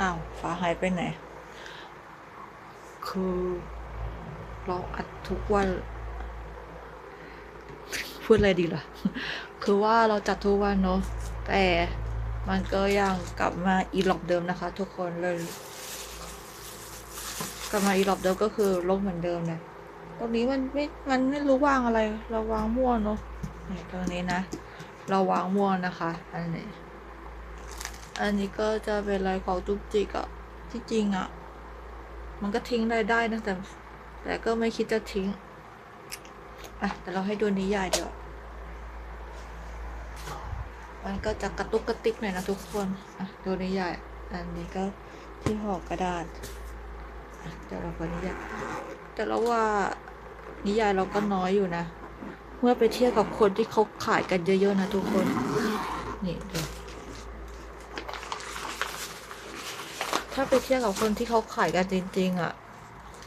อ้าวฟ้าหายไปไหน คือเราอัดทุกวัน พูดอะไรดีล่ะ คือว่าเราจัดทุกวันเนาะแต่มันก็ยังกลับมาอีหลอบเดิมนะคะ ทุกคนเลย กลับมาอีหลอบเดิมก็คือลบเหมือนเดิมเลยตรงนี้มันไม่ มันไม่รู้วางอะไร เราวางมั่วเนาะตรงนี้นะ เราวางมั่วนะคะ อันนี้ อันนี้ก็จะเป็นลายของจุกจิกอะที่จริงอะมันก็ทิ้งได้ได้นะแต่แต่ก็ไม่คิดจะทิ้งอะแต่เราให้ดูนิยายเดี๋ยวมันก็จะกระตุกกระติกหน่อยนะทุกคนอะดูนิยายอันนี้ก็ที่ห่อกระดาษอะเดี๋ยวเราก็นิยายแต่เราว่านิยายเราก็น้อยอยู่นะ เมื่อไปเทียบกับคนที่เขาขายกันเยอะๆนะทุกคน นี่ดู ถ้าไปเทียบกับคนที่เขาขายกันจริง ๆอะ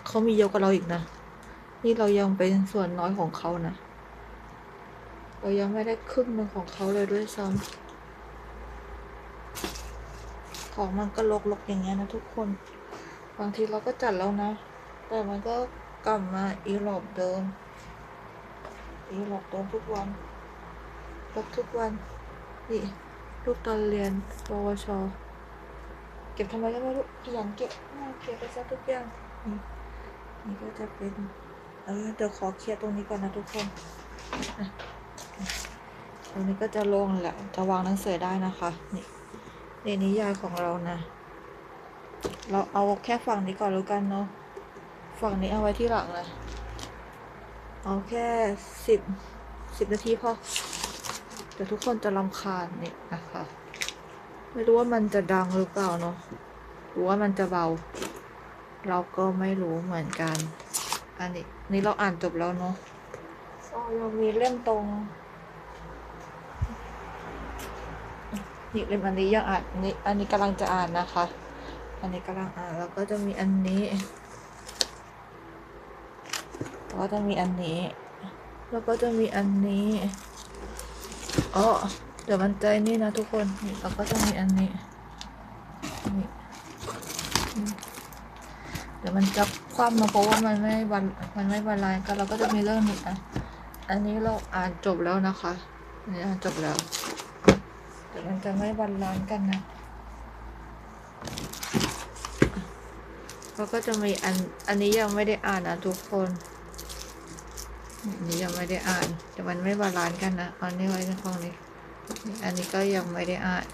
เขามีเยอะกว่าเราอีกนะ นี่เรายังเป็นส่วนน้อยของเขานะ เรายังไม่ได้ครึ่งหนึ่งของเขาเลยด้วยซ้ำของมันก็ลกๆอย่างเงี้ยนะทุกคน บางทีเราก็จัดแล้วนะ แต่มันก็กลับมาอีหลอบเดิม อีหลอบเดิมทุกวันลบทุกวัน นี่รูปตอนเรียนปวช ก็บทำไมก็ไม่รู้ขยันเก็บเก็บไปซะทุกอย่างนี่นี่ก็จะเป็นเออเดี๋ยวขอเคลียร์ตรงนี้ก่อนนะทุกคนตรงนี้ก็จะโล่งแหละจะวางหนังสือได้นะคะ นี่ในนิยายของเรานะ เราเอาแค่ฝั่งนี้ก่อนแล้วกันเนาะฝั่งนี้เอาไว้ที่หลังเลยเอาแค่สิบสิบนาทีพอเดี๋ยวทุกคนจะรำคาญนี่นะคะ ไม่รู้ว่ามันจะดังหรือเปล่าเนาะหรือว่ามันจะเบา เราก็ไม่รู้เหมือนกัน อันนี้นี่เราอ่านจบแล้วเนาะอ๋อยังมีเล่มตรงนี่เล่มอันนี้ยังอ่านอันนี้อันนี้กำลังจะอ่านนะคะ อันนี้กำลังอ่านแล้วก็จะมีอันนี้แล้วก็จะมีอันนี้ แล้วก็จะมีอันนี้อ๋อเดี๋ยวมันใจนี่นะทุกคนนี่เราก็จะมีอันนี้นี่เดี๋ยวมันจะคว่ำมาเพราะว่ามันไม่บานมันไม่บาลานซ์กันเราก็จะมีเรื่องนี้อะอันนี้เราอ่านจบแล้วนะคะอันนี้อ่านจบแล้วเดี๋ยวมันจะไม่บาลานซ์กันนะเราก็จะมีอันอันนี้ยังไม่ได้อ่านนะทุกคนอันนี้ยังไม่ได้อ่าน แต่มันไม่บาลานซ์กันนะอาอันนี้ไว้ในห้องนี้ อันนี้ก็ยังไม่ได้อ่าน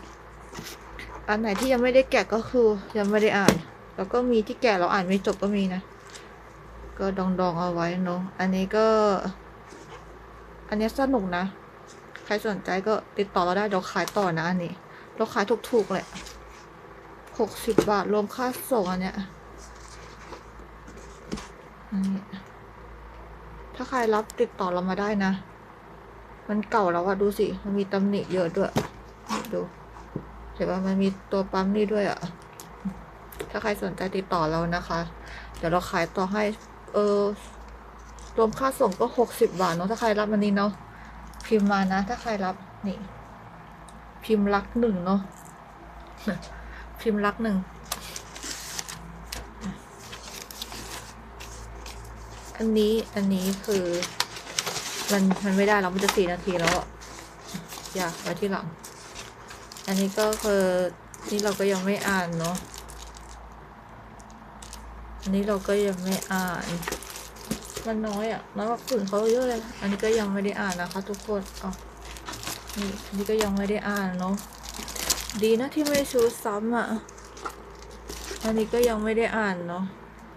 อันไหนที่ยังไม่ได้แกะก็คือยังไม่ได้อ่าน แล้วก็มีที่แกะเราอ่านไม่จบก็มีนะ ก็ดองดองๆเอาไว้เนาะ อันนี้ก็ อันนี้สนุกนะ ใครสนใจก็ติดต่อเราได้เดี๋ยวขายต่อนะอันนี้ เราขายถูกๆเลยหกสิบบาทรวมค่าส่งอันเนี้ยอันนี้ถ้าใครรับติดต่อเรามาได้นะ มันเก่าแล้วอะดูสิ มันมีตำหนิเยอะด้วย ดูเห็นว่ามันมีตัวปั๊มนี่ด้วยอะถ้าใครสนใจติดต่อเรานะคะ เดี๋ยวเราขายต่อให้ เออ รวมค่าส่งก็หกสิบบาทเนาะ ถ้าใครรับอันนี้เนาะ พิมพ์มานะ ถ้าใครรับ นี่ พิมพ์รักหนึ่งเนาะ พิมพ์รักหนึ่ง อันนี้ อันนี้คือ มันมันไม่ได้แล้วมันจะสี่นาทีแล้วอะอยากไว้ที่หลัง อันนี้ก็คือนี่เราก็ยังไม่อ่านเนาะอันนี้เราก็ยังไม่อ่าน มันน้อยอะน้อยกว่าคนอื่นเขาเยอะเลย อันนี้ก็ยังไม่ได้อ่านนะคะ ทุกคนอ๋อนี่นนี้ก็ยังไม่ได้อ่านเนาะดีนะที่ไม่ชูซ้ำอะอันนี้ก็ยังไม่ได้อ่านเนาะ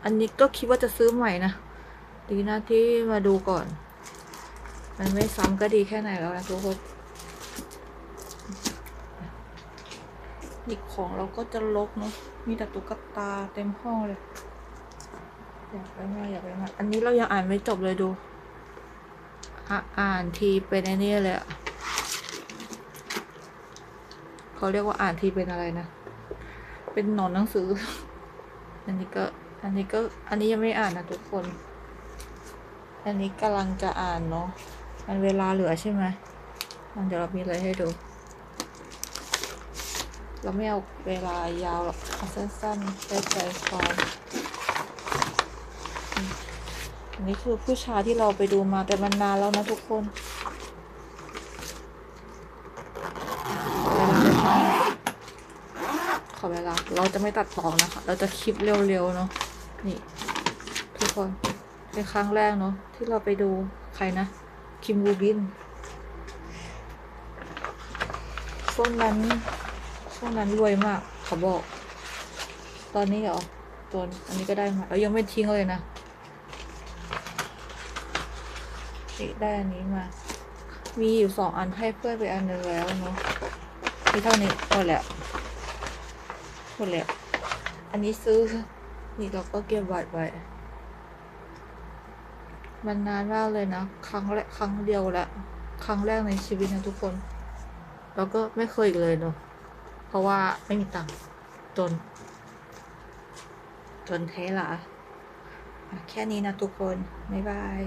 อันนี้ก็คิดว่าจะซื้อใหม่นะดีนะที่มาดูก่อน มันไม่ซ้ำก็ดีแค่ไหนแล้วนะทุกคนนี่ของเราก็จะลกเนาะมีแต่ตุ๊กตาเต็มห้องเลย อยากไปมาอยากไปมาอันนี้เรายังอ่านไม่จบเลยดูอะอ่านทีเป็นไอ้นี่เลยอะเขาเรียกว่าอ่านทีเป็นอะไรนะ เป็นหนอนหนังสือ อันนี้ก็ อันนี้ก็ อันนี้ยังไม่อ่านนะทุกคน อันนี้กำลังจะอ่านเนาะ มันเวลาเหลือใช่ไหมมันเดี๋ยวเรามีอะไรให้ดู เราไม่เอาเวลายาวหรอกเอาสั้นๆได้ใจความอืมอันนี้คือผู้ชายที่เราไปดูมาแต่มันนานแล้วนะทุกคนขอเวลา เราจะไม่ตัดต่อนะคะ เราจะคลิปเร็วๆเนาะ นี่ ทุกคน เป็นครั้งแรกเนาะที่เราไปดูใครนะ คิมบูบินช่วงนั้นช่วงนั้นรวยมากเขาบอก ตอนนี้เหรอตอนอันนี้ก็ได้มาแล้วยังไม่ทิ้งเลยนะได้อันนี้มา มีอยู่สองอันให้เพื่อนไปอันนึงแล้วเนาะมีเท่านี้หมดแล้วหมดแล้ว อันนี้ซื้อ นี่เราก็เก็บบัตรไว้ มันนานมากเลยนะ ครั้งแรกครั้งเดียวแหละ ครั้งแรกในชีวิตนะทุกคน แล้วก็ไม่เคยอีกเลยเนาะเพราะว่าไม่มีตังค์จน จนเทละแค่นี้นะทุกคน บ๊ายบาย